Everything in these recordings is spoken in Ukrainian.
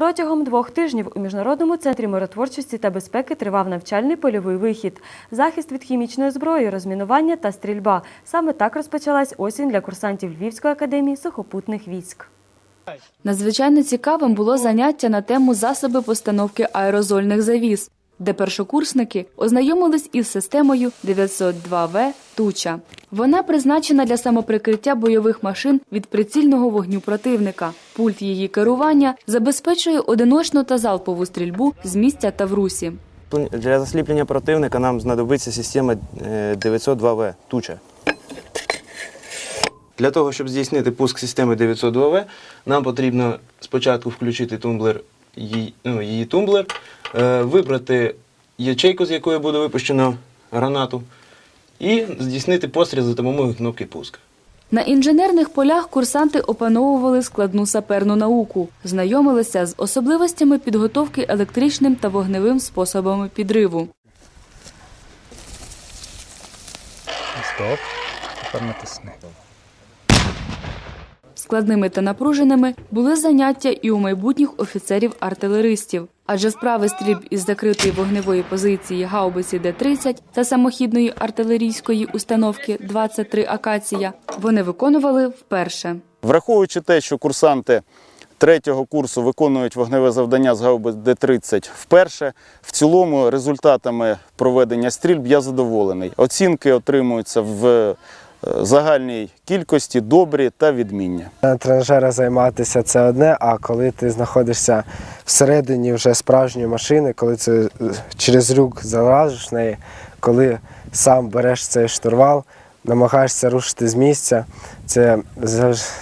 Протягом двох тижнів у міжнародному центрі миротворчості та безпеки тривав навчальний польовий вихід, захист від хімічної зброї, розмінування та стрільба. Саме так розпочалась осінь для курсантів Львівської академії сухопутних військ. Надзвичайно цікавим було заняття на тему засоби постановки аерозольних завіс, де першокурсники ознайомились із системою 902В Туча. Вона призначена для самоприкриття бойових машин від прицільного вогню противника. Пульт її керування забезпечує одиночну та залпову стрільбу з місця та в русі. Для засліплення противника нам знадобиться система е, 902В туча. Для того, щоб здійснити пуск системи 902В, нам потрібно спочатку включити тумблер, її, ну, її тумблер, е, вибрати ячейку, з якої буде випущено гранату, і здійснити постріл за допомогою кнопки пуск. На інженерних полях курсанти опановували складну саперну науку, знайомилися з особливостями підготовки електричним та вогневим способами підриву. Стоп. Тепер натисни. Складними та напруженими були заняття і у майбутніх офіцерів-артилеристів, адже вправи стрільб із закритої вогневої позиції гаубиці Д-30 та самохідної артилерійської установки 23 Акація вони виконували вперше. Враховуючи те, що курсанти третього курсу виконують вогневе завдання з гаубиць Д-30 вперше, в цілому результатами проведення стрільб я задоволений. Оцінки отримуються в загальній кількості добрі та відмінні. Тренажера займатися це одне, а коли ти знаходишся всередині вже справжньої машини, коли це е, через рюк залазиш в неї, коли сам береш цей штурвал, намагаєшся рушити з місця, це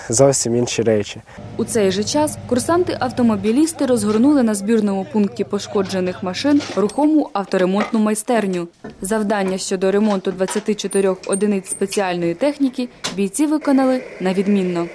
зовсім інші речі. У цей же час курсанти-автомобілісти розгорнули на збірному пункті пошкоджених машин рухому авторемонтну майстерню. Завдання щодо ремонту 24 одиниць спеціальної техніки бійці виконали на відмінно.